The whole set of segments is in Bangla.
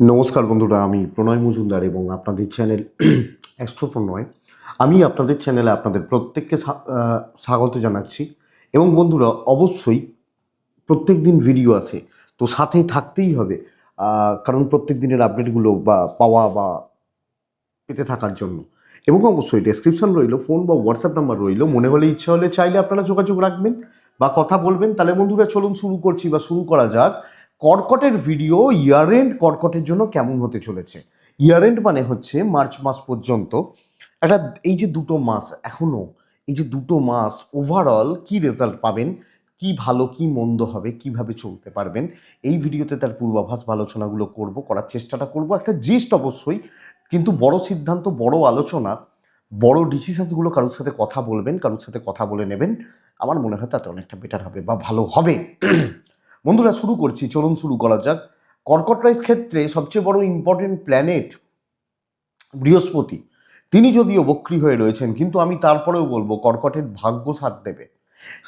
নমস্কার বন্ধুরা, আমি প্রণয় মজুমদার এবং আপনাদের চ্যানেল অ্যাস্ট্রো প্রণয় আমি আপনাদের চ্যানেলে আপনাদের প্রত্যেককে স্বাগত জানাচ্ছি এবং বন্ধুরা, অবশ্যই প্রত্যেক দিন ভিডিও আছে, তো সাথে থাকতেই হবে কারণ প্রত্যেক দিনের আপডেটগুলো বা পাওয়া বা পেতে থাকার জন্য। এবং অবশ্যই ডেসক্রিপশন রইল ফোন বা হোয়াটসঅ্যাপ নাম্বার রইল, মনে হলে ইচ্ছা হলে চাইলে আপনারা যোগাযোগ রাখবেন বা কথা বলবেন। তাহলে বন্ধুরা, চলুন শুরু করছি বা শুরু করা যাক। কর্কটের ভিডিও ইয়ার এন্ড কর্কটের জন্য কেমন হতে চলেছে? ইয়ার এন্ড মানে হচ্ছে মার্চ মাস পর্যন্ত। একটা, এই যে দুটো মাস এখনও এই যে দুটো মাস ওভারঅল কি রেজাল্ট পাবেন? কি ভালো, কি মন্দ হবে? কীভাবে চলতে পারবেন? এই ভিডিওতে তার পূর্বাভাস বা আলোচনাগুলো করব, করার চেষ্টাটা করব। একটা জিস্ট অবশ্যই, কিন্তু বড় সিদ্ধান্ত, বড় আলোচনা, বড় ডিসিশনসগুলো কারোর সাথে কথা বলবেন, কারোর সাথে কথা বলে নেবেন। আমার মনে হয় তাতে অনেকটা বেটার হবে বা ভালো হবে। বন্ধুরা শুরু করছি, চলুন শুরু করা যাক। কর্কটের ক্ষেত্রে সবচেয়ে বড় ইম্পর্টেন্ট প্ল্যানেট বৃহস্পতি। তিনি যদিও বক্রি হয়ে রয়েছেন, কিন্তু আমি তারপরেও বলব কর্কটের ভাগ্য সাথ দেবে।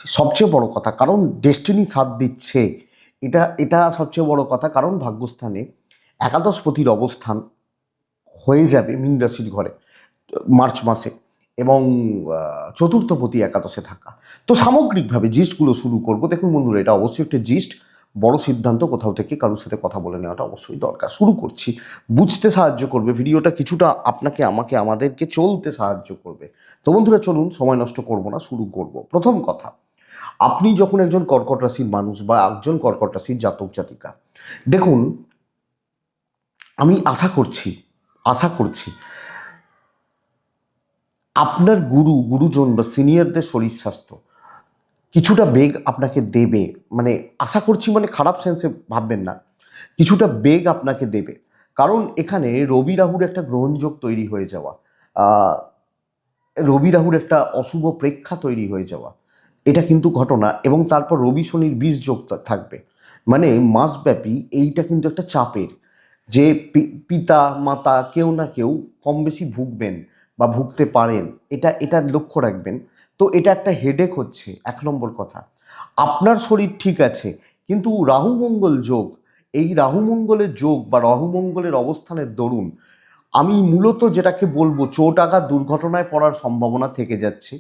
সবচেয়ে বড় কথা, কারণ ডেস্টিনি সাথ দিচ্ছে। এটা এটা সবচেয়ে বড় কথা, কারণ ভাগ্যস্থানে একাদশপতির অবস্থান হয়ে যাবে মীন রাশির ঘরে, মার্চ মাসে। এবং চতুর্থ চতুর্থপতি একাদশে থাকা। তো সামগ্রিকভাবে জিস্টগুলো শুরু করব। দেখুন বন্ধুরা, এটা অবশ্যই একটা জিস্ট বড় সিদ্ধান্ত কোথাও থেকে কারোর সাথে কথা বলে নেওয়াটা অবশ্যই দরকার। শুরু করছি। বুঝতে সাহায্য করবে। ভিডিওটা কিছুটা আপনাকে, আমাকে, আমাদেরকে চলতে সাহায্য করবে। তো বন্ধুরা, চলুন, সময় নষ্ট করব না, শুরু করব। প্রথম কথা, আপনি যখন একজন কর্কট রাশির মানুষ বা একজন কর্কট রাশির জাতক জাতিকা, দেখুন, আমি আশা করছি আশা করছি আপনার গুরু, গুরুজন বা সিনিয়রদের শরীর স্বাস্থ্য কিছুটা বেগ আপনাকে দেবে। মানে আশা করছি মানে খারাপ সেন্সে ভাববেন না। কিছুটা বেগ আপনাকে দেবে। কারণ এখানে রবি রাহুর একটা গ্রহণযোগ তৈরি হয়ে যাওয়া রবি রাহুর একটা অশুভ প্রেক্ষা তৈরি হয়ে যাওয়া, এটা কিন্তু ঘটনা এবং তারপর রবি শনির বীজ যোগ থাকবে। মানে মাসব্যাপী এইটা কিন্তু একটা চাপের যে পিতা, মাতা কেউ না কেউ কম বেশি ভুগবেন। বা ভুগতে পারেন, এটা এটা লক্ষ্য রাখবেন। তো এটা একটা হেডেক হচ্ছে, এক নম্বর কথা। আপনার শরীর ঠিক আছে, কিন্তু রাহু মঙ্গল যোগ, এই রাহু মঙ্গলের যোগ বা রাহু মঙ্গলের অবস্থানের দরুন, আমি মূলত যেটাকে বলব, চোট আঘাত দুর্ঘটনায় পড়ার সম্ভাবনা থেকে যাচ্ছে।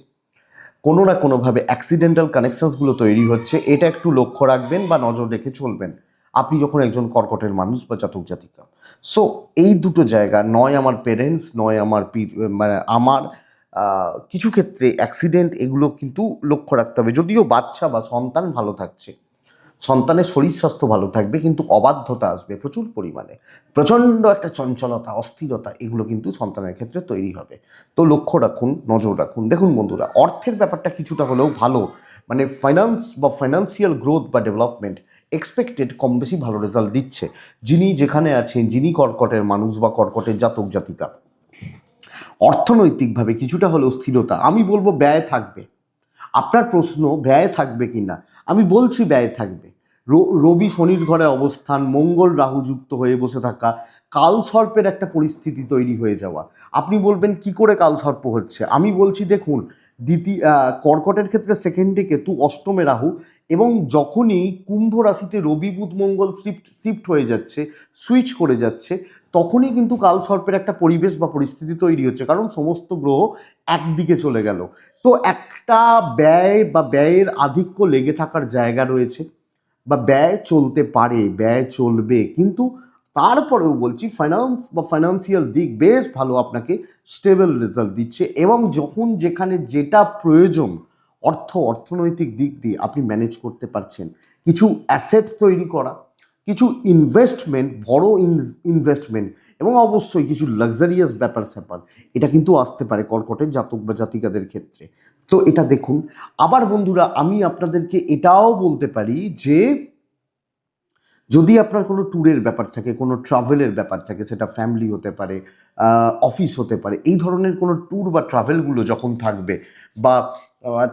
কোনো না কোনোভাবে অ্যাক্সিডেন্টাল কানেকশনসগুলো তৈরি হচ্ছে, এটা একটু লক্ষ্য রাখবেন বা নজর রেখে চলবেন। আপনি যখন একজন কর্কটের মানুষ বা জাতক জাতিকা সো এই দুটো জায়গা, নয় আমার পেরেন্টস নয় আমার মানে আমার কিছু ক্ষেত্রে অ্যাক্সিডেন্ট এগুলো কিন্তু লক্ষ্য রাখতে হবে। যদিও বাচ্চা বা সন্তান ভালো থাকছে, সন্তানের শরীর স্বাস্থ্য ভালো থাকবে, কিন্তু অবাধ্যতা আসবে প্রচুর পরিমাণে। প্রচণ্ড একটা চঞ্চলতা, অস্থিরতা, এগুলো কিন্তু সন্তানের ক্ষেত্রে তৈরি হবে। তো লক্ষ্য রাখুন, নজর রাখুন। দেখুন বন্ধুরা, অর্থের ব্যাপারটা কিছুটা হলেও ভালো। মানে ফাইন্যান্স বা ফাইন্যান্সিয়াল গ্রোথ বা ডেভেলপমেন্ট এক্সপেক্টেড কম বেশি ভালো রেজাল্ট দিচ্ছে। যিনি যেখানে আছেন, যিনি কর্কটের মানুষ বা কর্কটের জাতক জাতিকা। অর্থনৈতিকভাবে কিছুটা হলেও স্থিরতা, আমি বলব ব্যয় থাকবে। আপনার প্রশ্ন, ব্যয় থাকবে কি না আমি বলছি ব্যয় থাকবে। রবি শনির ঘরে অবস্থান, মঙ্গল রাহু যুক্ত হয়ে বসে থাকা, কাল সর্পের একটা পরিস্থিতি তৈরি হয়ে যাওয়া। আপনি বলবেন, কি করে কাল সর্প হচ্ছে? আমি বলছি, দেখুন দ্বিতীয় কর্কটের ক্ষেত্রে সেকেন্ডে কেতু অষ্টমে রাহু এবং যখনই কুম্ভ রাশিতে রবি, বুধ, মঙ্গল শিফট শিফট হয়ে যাচ্ছে সুইচ করে যাচ্ছে, তখনই কিন্তু কালসর্পের একটা পরিবেশ বা পরিস্থিতি তৈরি হচ্ছে। কারণ সমস্ত গ্রহ একদিকে চলে গেল। তো একটা ব্যয় বা ব্যয়ের আধিক্য লেগে থাকার জায়গা রয়েছে বা ব্যয় চলতে পারে, ব্যয় চলবে। কিন্তু তারপরেও বলছি ফাইন্যান্স বা ফাইন্যান্সিয়াল দিক বেশ ভালো আপনাকে স্টেবল রেজাল্ট দিচ্ছে এবং যখন যেখানে যেটা প্রয়োজন, অর্থ, অর্থনৈতিক দিক দিয়ে আপনি ম্যানেজ করতে পারছেন, কিছু অ্যাসেট তৈরি করা, কিছু ইনভেস্টমেন্ট বড় ইনভেস্টমেন্ট এবং অবশ্যই কিছু লাক্সারিয়াস ব্যাপার স্যাপার, এটা কিন্তু আসতে পারে কর্কটের জাতক বা জাতিকাদের ক্ষেত্রে। তো এটা দেখুন, আবার বন্ধুরা আমি আপনাদেরকে এটাও বলতে পারি যে যদি আপনার কোনো ট্যুরের ব্যাপার থাকে, কোনো ট্রাভেলের ব্যাপার থাকে, সেটা ফ্যামিলি হতে পারে অফিস হতে পারে, এই ধরনের কোনো ট্যুর বা ট্রাভেলগুলো যখন থাকবে বা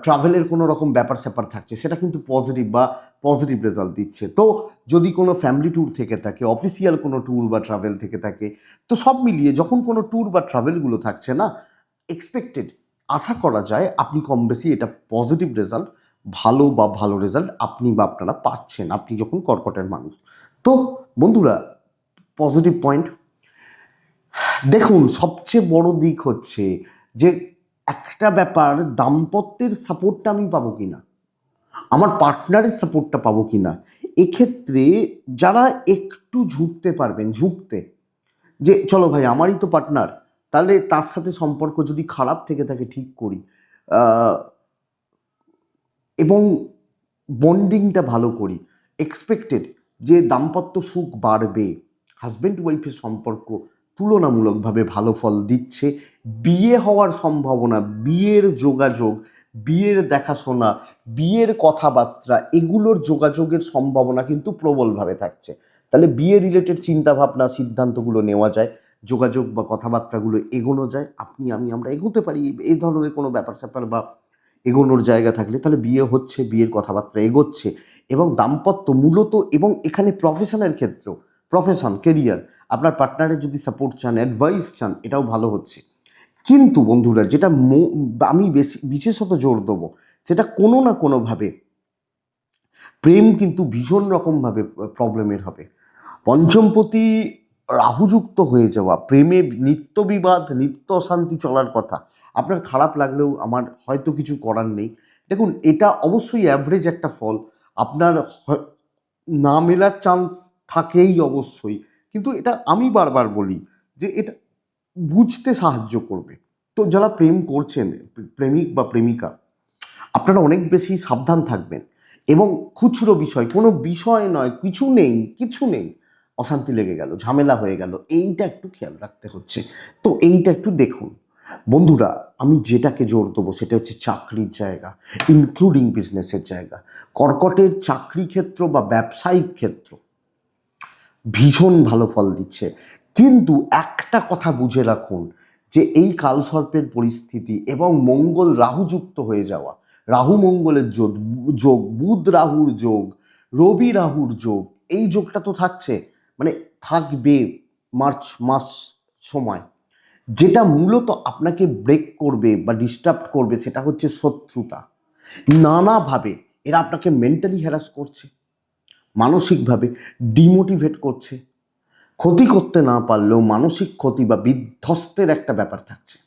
ট্রাভেলের কোনো রকম ব্যাপার স্যাপার থাকছে, সেটা কিন্তু পজিটিভ বা পজিটিভ রেজাল্ট দিচ্ছে। তো যদি কোনো ফ্যামিলি ট্যুর থেকে থাকে অফিসিয়াল কোনো ট্যুর বা ট্রাভেল থেকে থাকে, তো সব মিলিয়ে যখন কোনো ট্যুর বা ট্রাভেলগুলো থাকছে না এক্সপেক্টেড আশা করা যায় আপনি কম বেশি এটা পজিটিভ রেজাল্ট ভালো বা ভালো রেজাল্ট আপনি বা আপনারা পাচ্ছেন। আপনি যখন কর্কটের মানুষ। তো বন্ধুরা পজিটিভ পয়েন্ট দেখুন, সবচেয়ে বড় দিক হচ্ছে যে একটা ব্যাপার, দাম্পত্যের সাপোর্টটা আমি পাবো কি না আমার পার্টনারের সাপোর্টটা পাবো কি না এক্ষেত্রে যারা একটু ঝুঁকতে পারবেন, ঝুঁকতে, যে চলো ভাই, আমারই তো পার্টনার তাহলে তার সাথে সম্পর্ক যদি খারাপ থেকে থাকে, ঠিক করি। এবং বন্ডিংটা ভালো করি। এক্সপেক্টেড যে দাম্পত্য সুখ বাড়বে হাজব্যান্ড ওয়াইফের সম্পর্ক তুলনামূলকভাবে ভালো ফল দিচ্ছে, বিয়ে হওয়ার সম্ভাবনা, বিয়ের যোগাযোগ, বিয়ের দেখাশোনা, বিয়ের কথাবার্তা, এগুলোর যোগাযোগের সম্ভাবনা কিন্তু প্রবলভাবে থাকছে। তাহলে বিয়ে রিলেটেড চিন্তাভাবনা, সিদ্ধান্তগুলো নেওয়া যায়, যোগাযোগ বা কথাবার্তাগুলো এগোনো যায়। আপনি, আমি, আমরা এগোতে পারি, এই ধরনের কোনো ব্যাপার স্যাপার বা এগোনোর জায়গা থাকলে তাহলে বিয়ে হচ্ছে, বিয়ের কথাবার্তা এগোচ্ছে এবং দাম্পত্য মূলত এবং এখানে প্রফেশনের ক্ষেত্রেও প্রফেশন কেরিয়ার আপনার পার্টনারের যদি সাপোর্ট চান অ্যাডভাইস চান, এটাও ভালো হচ্ছে। কিন্তু বন্ধুরা, যেটা আমি বেশি, বিশেষত জোর দেবো, সেটা কোনো না কোনোভাবে প্রেম কিন্তু ভীষণ রকমভাবে প্রবলেমের হবে। পঞ্চমপতি রাহুযুক্ত হয়ে যাওয়া, প্রেমে নিত্য বিবাদ নিত্য অশান্তি চলার কথা আপনার খারাপ লাগলেও আমার হয়তো কিছু করার নেই। দেখুন, এটা অবশ্যই অ্যাভারেজ একটা ফল। আপনার না মেলার চান্স থাকেই অবশ্যই। কিন্তু এটা আমি বারবার বলি যে এটা বুঝতে সাহায্য করবে। তো যারা প্রেম করছেন, প্রেমিক বা প্রেমিকা, আপনারা অনেক বেশি সাবধান থাকবেন। এবং খুচরো বিষয়, কোনো বিষয় নয়, কিছু নেই কিছু নেই, অশান্তি লেগে গেল, ঝামেলা হয়ে গেল, এইটা একটু খেয়াল রাখতে হচ্ছে। তো এইটা একটু দেখুন। বন্ধুরা, আমি যেটাকে জোর দেবো সেটা হচ্ছে চাকরির জায়গা ইনক্লুডিং বিজনেসের জায়গা। কর্কটের চাকরি ক্ষেত্র বা ব্যবসায়িক ক্ষেত্র ভীষণ ভালো ফল দিচ্ছে। কিন্তু একটা কথা বুঝে রাখুন যে এই কালসর্পের পরিস্থিতি এবং মঙ্গল রাহুযুক্ত হয়ে যাওয়া, রাহু মঙ্গলের যোগ যোগ, বুধ রাহুর যোগ, রবি রাহুর যোগ, এই যোগটা তো থাকছে মানে থাকবে মার্চ, মাস সময়। যেটা মূলত আপনাকে ব্রেক করবে বা ডিস্টার্ব করবে সেটা হচ্ছে শত্রুতা। নানাভাবে এরা আপনাকে মেন্টালি হ্যারাস করছে, মানসিকভাবে ডিমোটিভেট করছে, ক্ষতি করতে না পারলেও মানসিক ক্ষতি বা বিধ্বস্তের একটা ব্যাপার থাকছে।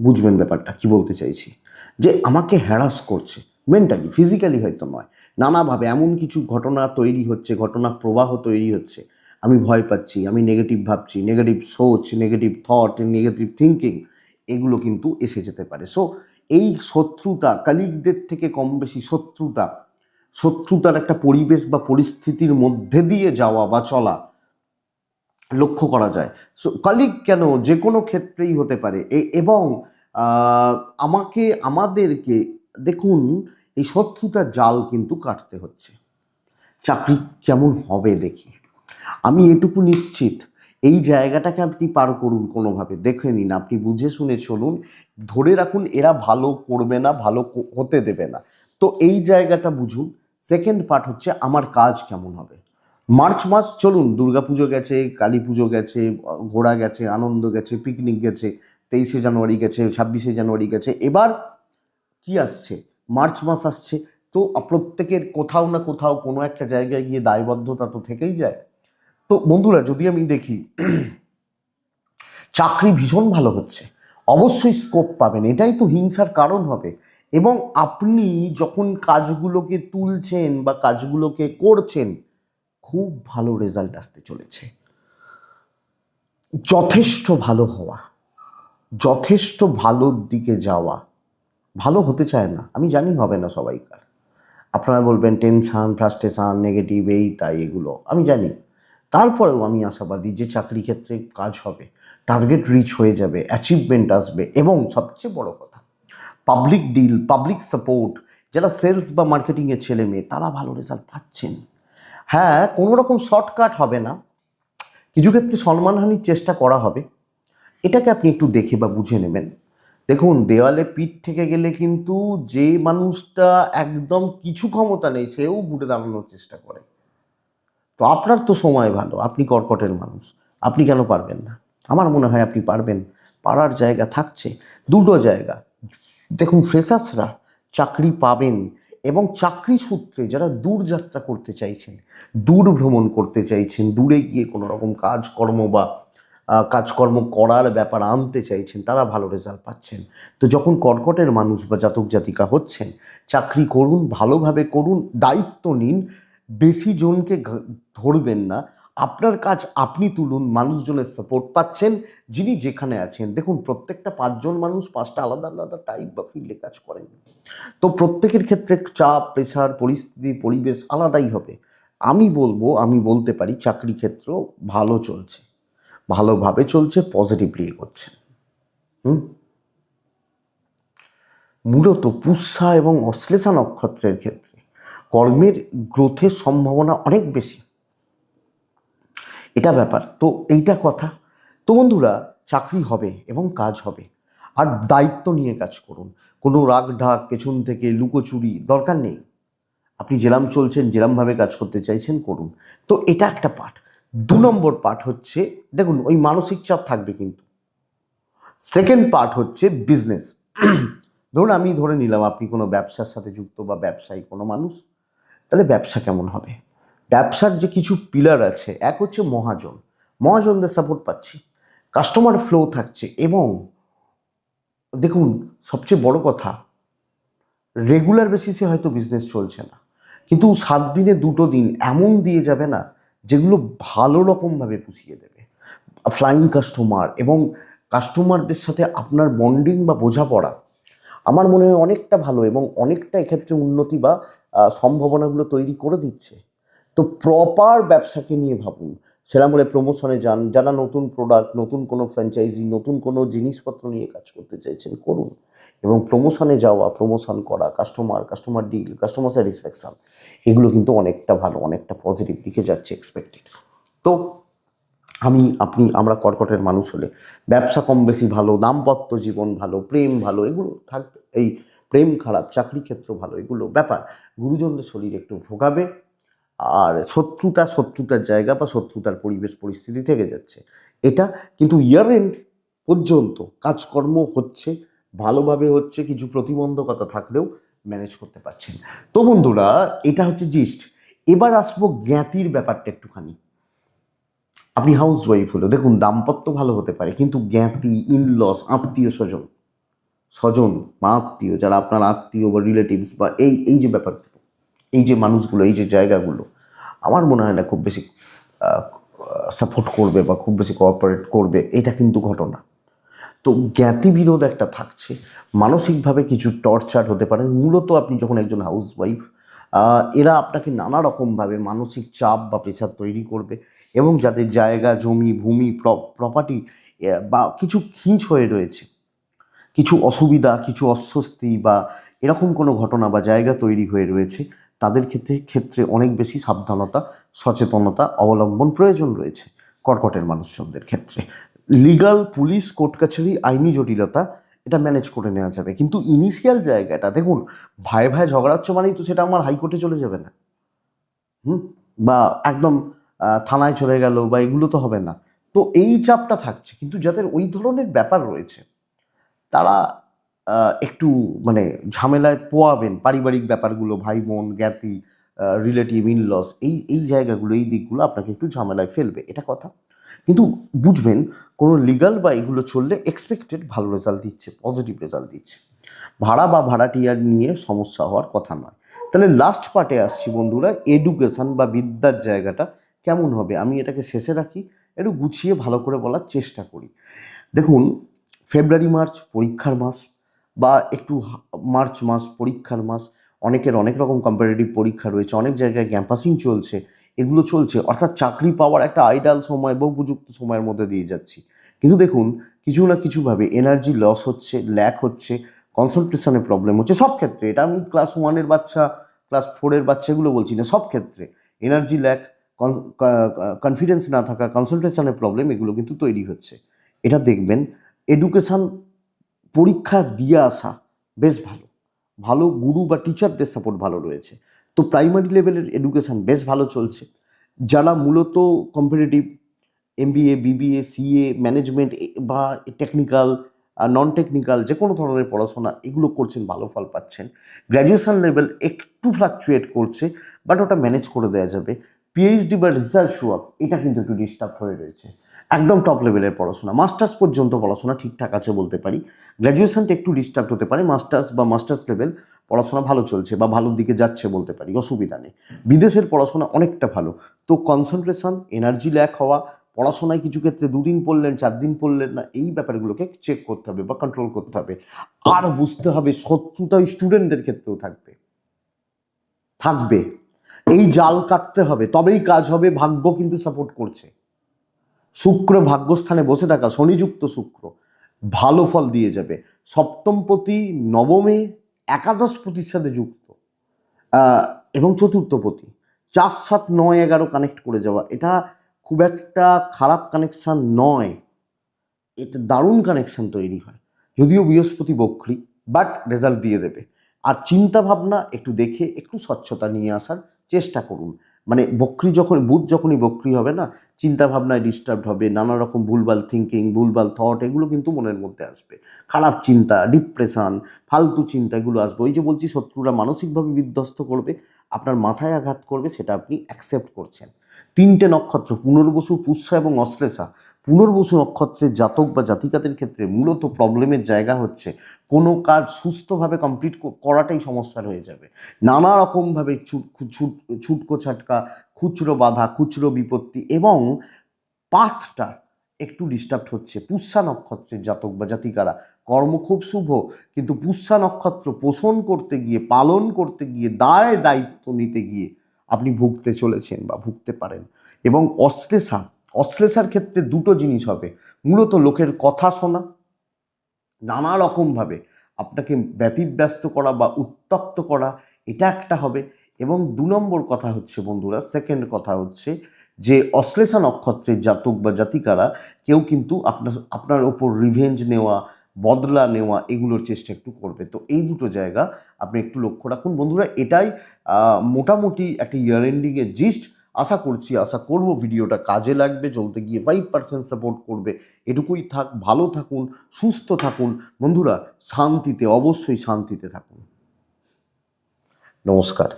বুঝবেন ব্যাপারটা, কি বলতে চাইছি? যে আমাকে হ্যারাস করছে মেন্টালি ফিজিক্যালি হয়তো নয়, নানাভাবে এমন কিছু ঘটনা তৈরি হচ্ছে, ঘটনা প্রবাহ তৈরি হচ্ছে আমি ভয় পাচ্ছি, আমি নেগেটিভ ভাবছি নেগেটিভ সোচ নেগেটিভ থট নেগেটিভ থিঙ্কিং এগুলো কিন্তু এসে যেতে পারে। সো এই শত্রুতা কালিকদের থেকে কম বেশি শত্রুতা, শত্রুতার একটা পরিবেশ বা পরিস্থিতির মধ্যে দিয়ে যাওয়া বা চলা, লক্ষ্য করা যায়। সো কালিক কেন? যে কোনো ক্ষেত্রেই হতে পারে। এবং আমাকে, আমাদেরকে, দেখুন, এই শত্রুতার জাল কিন্তু কাটতে হচ্ছে। চাকরি কেমন হবে দেখি। আমি এটুকু নিশ্চিত, এই জায়গাটাকে আপনি পার করুন কোনোভাবে, দেখে নিন, আপনি বুঝে শুনে চলুন, ধরে রাখুন এরা ভালো করবে না, ভালো হতে দেবে না। তো এই জায়গাটা বুঝুন। সেকেন্ড পার্ট হচ্ছে আমার কাজ কেমন হবে। মার্চ মাস, চলুন, দুর্গাপুজো গেছে কালী পুজো গেছে ঘোরা গেছে, আনন্দ গেছে পিকনিক গেছে, তেইশে জানুয়ারি গেছে, ছাব্বিশে জানুয়ারি গেছে, এবার কি আসছে? মার্চ মাস আসছে, তো প্রত্যেকের কোথাও না কোথাও কোনো একটা জায়গায় গিয়ে দায়বদ্ধতা তো থেকেই যায়। তো বন্ধুরা, যদি আমি দেখি, চাকরি ভীষণ ভালো হচ্ছে, অবশ্যই স্কোপ পাবেন, এটাই তো হিংসার কারণ হবে। এবং আপনি যখন কাজগুলোকে তুলছেন বা কাজগুলোকে করছেন, খুব ভালো রেজাল্ট আসতে চলেছে। যথেষ্ট ভালো হওয়া, যথেষ্ট ভালোর দিকে যাওয়া, ভালো হতে চায় না, আমি জানি হবে না সবাইকার। আপনারা বলবেন টেনশান ফ্রাস্ট্রেশন নেগেটিভ এই, তাই, এগুলো, আমি জানি। তারপরেও আমি আশাবাদী যে চাকরি ক্ষেত্রে কাজ হবে টার্গেট রিচ হয়ে যাবে অ্যাচিভমেন্ট আসবে এবং সবচেয়ে বড় কথা পাবলিক ডিল পাবলিক সাপোর্ট যারা সেলস বা মার্কেটিংয়ের ছেলে মেয়ে, তারা ভালো রেজাল্ট পাচ্ছেন। হ্যাঁ কোনো রকম শর্টকাট হবে না। কিছু ক্ষেত্রে সম্মানহানির চেষ্টা করা হবে। এটাকে আপনি একটু দেখে বা বুঝে নেবেন। দেখুন, দেওয়ালে পিঠ থেকে গেলে কিন্তু যে মানুষটা একদম কিছু ক্ষমতা নেই, সেও ঘুরে দাঁড়ানোর চেষ্টা করে। তো আপনার তো সময় ভালো, আপনি কর্কটের মানুষ, আপনি কেন পারবেন না? আমার মনে হয় আপনি পারবেন, পারার জায়গা থাকছে, দুটো জায়গা। দেখুন ফ্রেশার্সরা চাকরি পাবেন এবং চাকরি সূত্রে যারা দূর যাত্রা করতে চাইছেন, দূর ভ্রমণ করতে চাইছেন, দূরে গিয়ে কোনো রকম কাজকর্ম বা কাজকর্ম করার ব্যাপার আনতে চাইছেন, তারা ভালো রেজাল্ট পাচ্ছেন। তো যখন কর্কটের মানুষ বা জাতক জাতিকা হচ্ছেন, চাকরি করুন, ভালোভাবে করুন, দায়িত্ব নিন বেশি জনকে ধরবেন না। আপনার কাজ আপনি তুলুন, মানুষজনের সাপোর্ট পাচ্ছেন, যিনি যেখানে আছেন। দেখুন, প্রত্যেকটা পাঁচজন মানুষ পাঁচটা আলাদা আলাদা টাইপ বা ফিল্ডে কাজ করেন। তো প্রত্যেকের ক্ষেত্রে চাপ প্রেশার পরিস্থিতি, পরিবেশ আলাদাই হবে। আমি বলব, আমি বলতে পারি, চাকরি ক্ষেত্র ভালো চলছে। ভালোভাবে চলছে পজিটিভলি এগোচ্ছেন হুম? মূলত পুষ্যা এবং অশ্লেষা নক্ষত্রের ক্ষেত্রে কর্মের গ্রোথের সম্ভাবনা অনেক বেশি। এটা ব্যাপার। তো এইটা কথা। তো বন্ধুরা, চাকরি হবে এবং কাজ হবে। আর দায়িত্ব নিয়ে কাজ করুন। কোনো রাগ ঢাক পেছন থেকে লুকোচুরি দরকার নেই। আপনি যেরাম চলছেন, যেরামভাবে কাজ করতে চাইছেন করুন। তো এটা একটা পার্ট দু নম্বর পার্ট হচ্ছে, দেখুন, ওই মানসিক চাপ থাকবে কিন্তু। সেকেন্ড পার্ট হচ্ছে বিজনেস ধরুন, আমি ধরে নিলাম, আপনি কোনো ব্যবসার সাথে যুক্ত বা ব্যবসায়ী কোনো মানুষ। তাহলে ব্যবসা কেমন হবে? ব্যবসার যে কিছু পিলার আছে, এক হচ্ছে মহাজন। মহাজনদের সাপোর্ট পাচ্ছি। কাস্টমার ফ্লো থাকছে এবং দেখুন, সবচেয়ে বড় কথা রেগুলার বেসিসে হয়তো বিজনেস চলছে না। কিন্তু সাত দিনে দুটো দিন এমন দিয়ে যাবে না, যেগুলো ভালো রকমভাবে পুষিয়ে দেবে। ফ্লাইং কাস্টমার এবং কাস্টমারদের সাথে আপনার বন্ডিং বা বোঝাপড়া আমার মনে হয় অনেকটা ভালো এবং অনেকটা এক্ষেত্রে উন্নতি বা সম্ভাবনাগুলো তৈরি করে দিচ্ছে। তো প্রপার ব্যবসাকে নিয়ে ভাবুন। সেরা বলে প্রমোশনে যান, যারা নতুন প্রোডাক্ট নতুন কোনো ফ্র্যাঞ্চাইজি নতুন কোনো জিনিসপত্র নিয়ে কাজ করতে চাইছেন, করুন। এবং প্রমোশনে যাওয়া প্রমোশন করা customer customer deal customer satisfaction এগুলো কিন্তু অনেকটা ভালো, অনেকটা পজিটিভ দিকে যাচ্ছে এক্সপেক্টেড তো আমি, আপনি, আমরা কর্কটের মানুষ হলে ব্যবসা কম বেশি ভালো, দাম্পত্য জীবন ভালো, প্রেম ভালো, এগুলো থাকবে। এই প্রেম খারাপ, চাকরি ক্ষেত্র ভালো, এগুলো ব্যাপার। গুরুজনদের শরীর একটু ভোগাবে, আর শত্রুতা শত্রুতার জায়গা বা শত্রুতার পরিবেশ, পরিস্থিতি থেকে যাচ্ছে। এটা কিন্তু ইয়ার এন্ড পর্যন্ত কাজকর্ম হচ্ছে, ভালোভাবে হচ্ছে, কিছু প্রতিবন্ধকতা থাকলেও ম্যানেজ করতে পারছেন। তো বন্ধুরা, এটা হচ্ছে জিস্ট এবার আসব জ্ঞাতির ব্যাপারটা একটুখানি। আপনি হাউস ওয়াইফ হলো দেখুন, দাম্পত্য ভালো হতে পারে, কিন্তু জ্ঞাতি ইনলস আত্মীয় স্বজন স্বজন বা আত্মীয়, যারা আপনার আত্মীয় বা রিলেটিভস বা এই এই যে ব্যাপারগুলো, এই যে মানুষগুলো, এই যে জায়গাগুলো, আমার মনে হয় না খুব বেশি সাপোর্ট করবে বা খুব বেশি কোঅপারেট করবে, এটা কিন্তু ঘটনা। তো জ্ঞাতি বিরোধ একটা থাকছে, মানসিকভাবে কিছু টর্চার হতে পারে, মূলত আপনি যখন একজন হাউস ওয়াইফ এরা আপনাকে নানা রকমভাবে মানসিক চাপ বা প্রেশার তৈরি করবে এবং যাদের জায়গা, জমি, ভূমি প্রপার্টি বা কিছু খিঁচ হয়ে রয়েছে। কিছু অসুবিধা, কিছু অস্বস্তি বা এরকম কোনো ঘটনা বা জায়গা তৈরি হয়ে রয়েছে, তাদের ক্ষেত্রে ক্ষেত্রে অনেক বেশি সাবধানতা, সচেতনতা অবলম্বন প্রয়োজন রয়েছে কর্কটের মানুষজনদের ক্ষেত্রে। লিগাল পুলিশ, কোর্ট কাছারি, আইনি জটিলতা, এটা ম্যানেজ করে নেওয়া যাবে। কিন্তু ইনিশিয়াল জায়গাটা, দেখুন, ভাই ভাই ঝগড়া হচ্ছে মানেই তো সেটা আমার হাইকোর্টে চলে যাবে না। হুম? বা একদম থানায় চলে গেল বা এগুলো তো হবে না। তো এই চাপটা থাকছে। কিন্তু যাদের ওই ধরনের ব্যাপার রয়েছে, তারা একটু মানে ঝামেলায় পোয়াবেন। পারিবারিক ব্যাপারগুলো, ভাই বোন, জ্ঞাতি রিলেটিভ ইনলস এই এই জায়গাগুলো, এই দিকগুলো আপনাকে একটু ঝামেলায় ফেলবে। এটা কথা। কিন্তু বুঝবেন, কোনো লিগাল বা এগুলো চললে এক্সপেক্টেড ভালো রেজাল্ট দিচ্ছে পজিটিভ রেজাল্ট দিচ্ছে। ভাড়া বা ভাড়াটিয়ার নিয়ে সমস্যা হওয়ার কথা নয়। তাহলে লাস্ট পার্টে আসছি বন্ধুরা এডুকেশন বা বিদ্যার জায়গাটা কেমন হবে? আমি এটাকে শেষে রাখি, একটু গুছিয়ে ভালো করে বলার চেষ্টা করি। দেখুন ফেব্রুয়ারি মার্চ পরীক্ষার মাস বা একটু মার্চ মাস পরীক্ষার মাস, অনেকের অনেক রকম কম্পারেটিভ পরীক্ষা রয়েছে, অনেক জায়গায় ক্যাম্পাসিং চলছে, এগুলো চলছে, অর্থাৎ চাকরি পাওয়ার একটা আইডাল সময় বা উপযুক্ত সময়ের মধ্যে দিয়ে যাচ্ছি। কিন্তু দেখুন, কিছু না কিছুভাবে এনার্জি লস হচ্ছে ল্যাক হচ্ছে কনসেন্ট্রেশনের প্রবলেম হচ্ছে, সব ক্ষেত্রে। এটা আমি ক্লাস ওয়ানের বাচ্চা ক্লাস ফোরের বাচ্চা এগুলো বলছি না, সব ক্ষেত্রে। এনার্জি ল্যাক কনফিডেন্স না থাকা কনসেন্ট্রেশনের প্রবলেম এগুলো কিন্তু তৈরি হচ্ছে। এটা দেখবেন এডুকেশান পরীক্ষা দিয়ে আসা বেশ ভালো। ভালো গুরু বা টিচারদের সাপোর্ট ভালো রয়েছে। তো প্রাইমারি লেভেলের এডুকেশান বেশ ভালো চলছে। যারা মূলত competitive MBA BBA CA management বা টেকনিক্যাল নন টেকনিক্যাল যে কোনো ধরনের পড়াশোনা, এগুলো করছেন, ভালো ফল পাচ্ছেন। গ্র্যাজুয়েশান লেভেল একটু ফ্লাকচুয়েট করছে বাট ওটা ম্যানেজ করে দেওয়া যাবে। পিএইচডি বা রিসার্চ ওয়ার্ক এটা কিন্তু একটু ডিস্টার্ব হয়ে রয়েছে। একদম টপ লেভেলের পড়াশোনা। মাস্টার্স পর্যন্ত পড়াশোনা ঠিকঠাক আছে বলতে পারি। গ্র্যাজুয়েশনটা একটু ডিস্টার্ব হতে পারে। মাস্টার্স বা মাস্টার্স লেভেল পড়াশোনা ভালো চলছে বা ভালোর দিকে যাচ্ছে বলতে পারি, অসুবিধা নেই। বিদেশের পড়াশোনা অনেকটা ভালো। তো কনসেন্ট্রেশন এনার্জি ল্যাক হওয়া, পড়াশোনায় কিছু ক্ষেত্রে দুদিন পড়লেন চার দিন পড়লেন না, এই ব্যাপারগুলোকে চেক করতে হবে বা কন্ট্রোল করতে হবে। আর বুঝতে হবে শত্রুতা স্টুডেন্টদের ক্ষেত্রেও থাকবে। থাকবে। এই জাল কাটতে হবে, তবেই কাজ হবে, ভাগ্য কিন্তু সাপোর্ট করছে। শুক্র ভাগ্যস্থানে বসে থাকা, শনিযুক্ত শুক্র, ভালো ফল দিয়ে যাবে। সপ্তম সপ্তমপতি নবমে একাদশ পতির সাথে যুক্ত এবং চতুর্থপতি চার, সাত, নয়, এগারো কানেক্ট করে যাওয়া, এটা খুব একটা খারাপ কানেকশান নয়। এটা দারুণ কানেকশান তৈরি হয়। যদিও বৃহস্পতি বক্রি বাট রেজাল্ট দিয়ে দেবে। আর চিন্তা ভাবনা একটু দেখে, একটু স্বচ্ছতা নিয়ে আসার চেষ্টা করুন। মানে বক্রি যখন, বুধ যখনই বক্রি হবে না চিন্তা ভাবনায় ডিস্টার্ব হবে নানা রকম ভুলভাল থিঙ্কিং ভুলভাল থট এগুলো কিন্তু মনের মধ্যে আসবে। খারাপ চিন্তা ডিপ্রেশন ফালতু চিন্তা, এগুলো আসবে। ওই যে বলছি, শত্রুরা মানসিকভাবে বিধ্বস্ত করবে, আপনার মাথায় আঘাত করবে, সেটা আপনি অ্যাকসেপ্ট করছেন। তিনটে নক্ষত্র, পুনর্বসু, পুষ্যা এবং অশ্লেষা। পুনর্বসু নক্ষত্রের জাতক বা জাতিকাদের ক্ষেত্রে মূলত প্রবলেমের জায়গা হচ্ছে কোনো কাজ সুস্থভাবে কমপ্লিট করাটাই সমস্যার হয়ে যাবে। নানা রকমভাবে ছুট ছুট ছুটকো ছাটকা, খুচরো বাধা, খুচরো বিপত্তি এবং পাথটা একটু ডিস্টার্ব হচ্ছে। পুষ্যা নক্ষত্রের জাতক বা জাতিকারা, কর্ম খুব শুভ, কিন্তু পুষ্যা নক্ষত্র পোষণ করতে গিয়ে, পালন করতে গিয়ে, দায় দায়িত্ব নিতে গিয়ে আপনি ভুগতে চলেছেন বা ভুগতে পারেন। এবং অশ্লেষা, অশ্লেষার ক্ষেত্রে দুটো জিনিস হবে। মূলত লোকের কথা শোনা নানা রকমভাবে আপনাকে ব্যতিব্যস্ত করা বা উত্তক্ত করা, এটা একটা হবে। এবং দু নম্বর কথা হচ্ছে বন্ধুরা সেকেন্ড কথা হচ্ছে যে অশ্লেষা নক্ষত্রের জাতক বা জাতিকারা কেউ কিন্তু আপনার আপনার ওপর রিভেঞ্জ নেওয়া, বদলা নেওয়া এগুলোর চেষ্টা একটু করবে। তো এই দুটো জায়গা আপনি একটু লক্ষ্য রাখুন। বন্ধুরা, এটাই মোটামুটি একটা ইয়ার এন্ডিংয়ের জিস্ট আশা করছি, আশা করব ভিডিওটা কাজে লাগবে, চলতে গিয়ে ফাইভ পার্সেন্ট সাপোর্ট করবে। এটুকুই থাক, ভালো থাকুন, সুস্থ থাকুন। বন্ধুরা, শান্তিতে, অবশ্যই শান্তিতে থাকুন। নমস্কার।